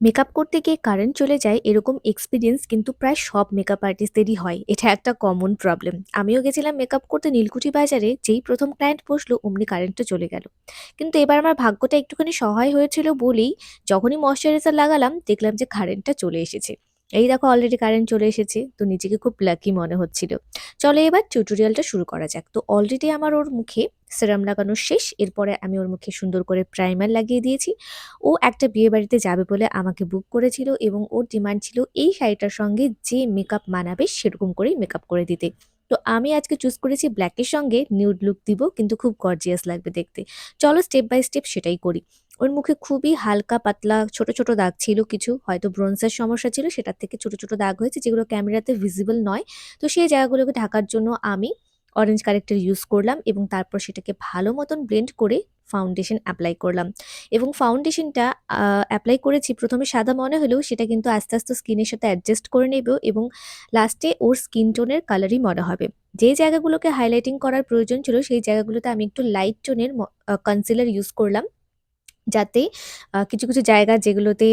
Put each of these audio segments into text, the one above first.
Makeup করতে গিয়ে current চলে যায়, এরকম এক্সপিরিয়েন্স কিন্তু প্রায় সব মেকআপ আর্টিস্টদেরই হয়। এটা একটা কমন প্রবলেম আমিও গেছিলাম মেকআপ করতে নীলকুঠি বাজারে, যেই প্রথম ক্লায়েন্ট বসল, অমনি কারেন্টটা চলে গেল। কিন্তু এবার আমার ভাগ্যটা একটুখানি সহায় হয়েছিল বলেই যখনই ময়শ্চারাইজার লাগালাম, দেখলাম যে কারেন্টটা চলে এসেছে। এই দেখো অলরেডি কারেন্ট চলে এসেছে, তো নিজেকে খুব লাকি মনে হচ্ছিল। চলো এবার টিউটোরিয়ালটা শুরু করা যাক। তো অলরেডি আমার ওর মুখে সেরাম লাগানো শেষ। এরপরে আমি ওর মুখে সুন্দর করে প্রাইমার লাগিয়ে দিয়েছি। ও একটা বিয়ে বাড়িতে যাবে বলে আমাকে বুক করেছিল এবং ওর ডিমান্ড ছিল এই শাড়িটার সঙ্গে যে মেকআপ মানাবে সেরকম করেই মেকআপ করে দিতে। তো আমি আজকে চুজ করেছি ব্ল্যাকের সঙ্গে নিউড লুক দিব কিন্তু খুব গর্জিয়াস লাগবে দেখতে। চলো স্টেপ বাই স্টেপ সেটাই করি। ওর মুখে খুবই হালকা পাতলা ছোট ছোট দাগ ছিল কিছু, হয়তো ব্রোঞ্জের সমস্যা ছিল, সেটার থেকে ছোট ছোট দাগ হয়েছে যেগুলো ক্যামেরাতে ভিজিবল নয়। তো সেই জায়গাগুলোকে ঢাকার জন্য আমি অরেঞ্জ কারেক্টার ইউজ করলাম এবং তারপর সেটাকে ভালো মতন ব্লেন্ড করে ফাউন্ডেশন অ্যাপ্লাই করলাম। এবং ফাউন্ডেশনটা অ্যাপ্লাই করেছি, প্রথমে সাদা মনে হলেও সেটা কিন্তু আস্তে আস্তে স্কিনের সাথে অ্যাডজাস্ট করে নেব এবং লাস্টে ওর স্কিন টোনের কালারই মনে হবে। যে জায়গাগুলোকে হাইলাইটিং করার প্রয়োজন ছিল, সেই জায়গাগুলোতে আমি একটু লাইট টোনের কনসিলার ইউজ করলাম। যাতে কিছু, কিছু জায়গা যেগুলোতে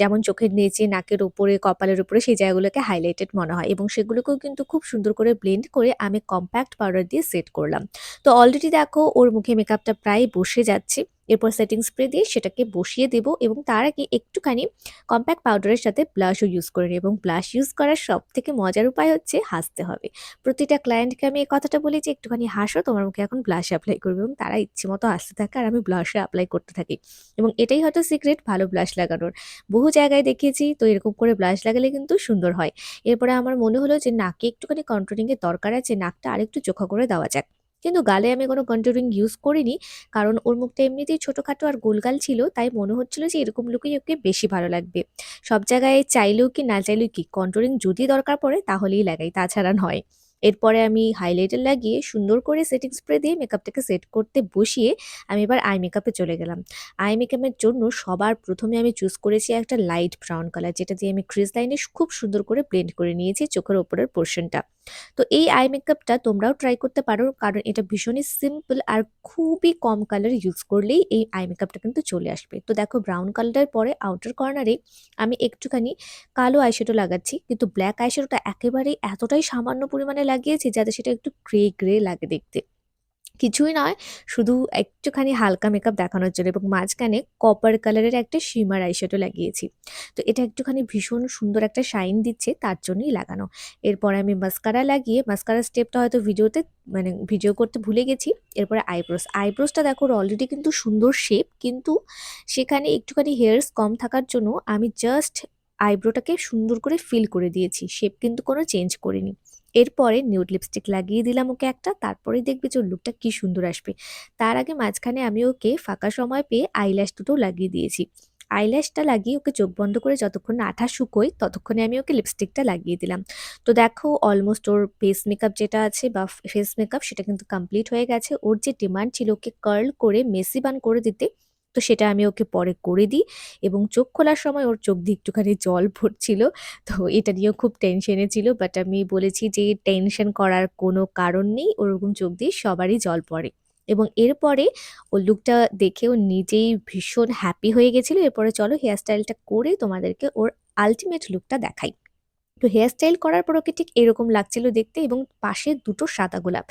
যেমন চোখের নিচে, নাকের উপরে, কপালের উপরে সেই জায়গাগুলোকে হাইলাইটেড মনে হয় এবং সেগুলোকেও কিন্তু খুব সুন্দর করে ব্লেন্ড করে আমি কম্প্যাক্ট পাউডার দিয়ে সেট করলাম। তো অলরেডি দেখো ওর মুখে মেকআপটা প্রায় বসে যাচ্ছে। এরপর সেটিং স্প্রে দিয়ে সেটাকে বসিয়ে দেব এবং তার আগে একটুখানি কম্প্যাক্ট পাউডারের সাথে ব্লাশও ইউজ করে নিই এবং ব্লাশ ইউজ করার সব থেকে মজার উপায় হচ্ছে হাসতে হবে। প্রতিটা ক্লায়েন্টকে আমি এই কথাটা বলি যে, "একটুখানি হাসো, তোমার মুখে এখন ব্লাশ অ্যাপ্লাই করবে" এবং তারা ইচ্ছে মতো হাসতে থাকে আর আমি ব্লাশও অ্যাপ্লাই করতে থাকি। এবং এটাই হয়তো সিক্রেট ভালো ব্লাশ লাগানোর। বহু জায়গায় দেখিয়েছি তো এরকম করে ব্লাশ লাগালে কিন্তু সুন্দর হয়। এরপরে আমার মনে হলো যে নাকে একটুখানি কন্ট্রোলিংয়ের দরকার আছে, নাকটা আরেকটু চোখা করে দেওয়া যাক। কিন্তু গালে আমি কোনো কন্ট্রোলিং ইউজ করিনি। কারণ ওর মুখটা এমনিতেই ছোটোখাটো আর গোলগাল ছিল। তাই মনে হচ্ছিল যে এরকম লুকেই ওকে বেশি ভালো লাগবে। সব জায়গায় চাইলেও কি না চাইলেও কি কন্ট্রোলিং যদি দরকার পড়ে তাহলেই লাগাই, তাছাড়া নয়। এরপরে আমি হাইলাইটার লাগিয়ে সুন্দর করে সেটিং স্প্রে দিয়ে মেকআপটাকে সেট করতে বসিয়ে আমি এবার আই মেকআপে চলে গেলাম। আই মেকআপের জন্য সবার প্রথমে আমি চুজ করেছি একটা লাইট ব্রাউন কালার যেটা দিয়ে আমি ক্রিজ লাইনে খুব সুন্দর করে ব্লেন্ড করে নিয়েছি চোখের ওপরের পোর্শনটা। তো এই আই মেকআপটা তোমরাও ট্রাই করতে পারো, কারণ এটা ভীষণই সিম্পল আর খুবই কম কালার ইউজ করলেই এই আই মেকআপটা কিন্তু চলে আসবে। তো দেখো ব্রাউন কালারের পরে আউটার কর্নারে আমি একটুখানি কালো আইশ্যাডো লাগাচ্ছি, কিন্তু ব্ল্যাক আইশ্যাডোটা একেবারেই এতটাই সামান্য পরিমাণে লাগিয়েছি যাতে সেটা একটু গ্রে, গ্রে লাগে দেখতে। কিছুই নয় শুধু একটুখানি হালকা মেকআপ দেখানোর জন্য এবং মাঝখানে কপার কালারের একটা শিমার আইশ্যাডো লাগিয়েছি। তো এটা একটুখানি ভীষণ সুন্দর একটা শাইন দিচ্ছে তার জন্যই লাগানো। এরপরে আমি মাস্কারা লাগিয়ে মাস্কারার স্টেপটা হয়তো ভিডিওতে মানে ভিডিও করতে ভুলে গেছি। এরপরে আইব্রোস। আইব্রোসটা দেখো অলরেডি কিন্তু সুন্দর শেপ কিন্তু সেখানে একটুখানি হেয়ার্স কম থাকার জন্য আমি জাস্ট আইব্রোটাকে সুন্দর করে ফিল করে দিয়েছি। শেপ কিন্তু কোনো চেঞ্জ করিনি। এরপরে নিউড লিপস্টিক লাগিয়ে দিলাম ওকে একটা, তারপরেই দেখবে যে ওর লুকটা কি সুন্দর আসবে। তার আগে মাঝখানে আমি ওকে ফাঁকা সময় পেয়ে আইল্যাশ দুটোও লাগিয়ে দিয়েছি। আইল্যাশটা লাগিয়ে ওকে চোখ বন্ধ করে যতক্ষণ না আঠা শুকোয়, ততক্ষণে আমি ওকে লিপস্টিকটা লাগিয়ে দিলাম। তো দেখো অলমোস্ট ওর ফেস মেকআপ যেটা আছে বা ফেস মেকআপ সেটা কিন্তু কমপ্লিট হয়ে গেছে। ওর যে ডিমান্ড ছিল ওকে কার্ল করে মেসি বান করে দিতে তো সেটা আমি ওকে পরে করে দিই এবং চোখ খোলার সময় ওর চোখ দিয়ে একটুখানি জল পড়ছিল। তো এটা নিয়েও খুব টেনশনে ছিল। বাট আমি বলেছি যে টেনশন করার কোনো কারণ নেই। ওরকম চোখ দিয়ে সবারই জল পড়ে। এবং এরপরে ওর লুকটা দেখে ও নিজেই ভীষণ হ্যাপি হয়ে গেছিল এরপরে চলো হেয়ার স্টাইলটা করে তোমাদেরকে ওর আলটিমেট লুকটা দেখাই। তো হেয়ার স্টাইল করার পর ওকে ঠিক এরকম লাগছিল দেখতে এবং পাশে দুটো সাদা গোলাপ।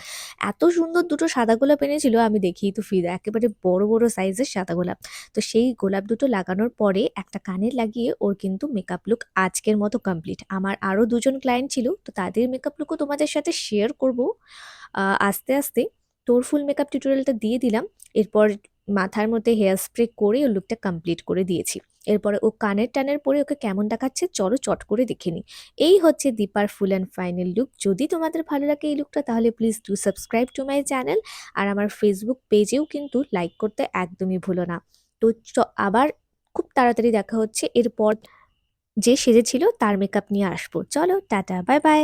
এত সুন্দর দুটো সাদা গোলাপ এনেছিল আমি দেখেই তো ফিদা। একেবারে বড়, বড় সাইজের সাদা গোলাপ। তো সেই গোলাপ দুটো লাগানোর পরে একটা কানে লাগিয়ে ওর কিন্তু মেকআপ লুক আজকের মতো কমপ্লিট। আমার আরও দুজন ক্লায়েন্ট ছিল। তো তাদের মেকআপ লুকও তোমাদের সাথে শেয়ার করব আস্তে, আস্তে। তোর ফুল মেকআপ টিউটোরিয়ালটা দিয়ে দিলাম। এরপর মাথার মধ্যে হেয়ার স্প্রে করে ওর লুকটা কমপ্লিট করে দিয়েছি। এরপরে ও কানের টানের পরে ওকে কেমন দেখাচ্ছে চলো চট করে দেখে নিই। এই হচ্ছে দীপার ফুল অ্যান্ড ফাইনাল লুক। যদি তোমাদের ভালো লাগে এই লুকটা তাহলে please do subscribe to my channel. আর আমার ফেসবুক পেজেও কিন্তু লাইক করতে একদমই ভুলো না। তো আবার খুব তাড়াতাড়ি দেখা হচ্ছে এরপর যে সেজেছিল তার মেকআপ নিয়ে আসব। চলো টাটা বাই, বাই।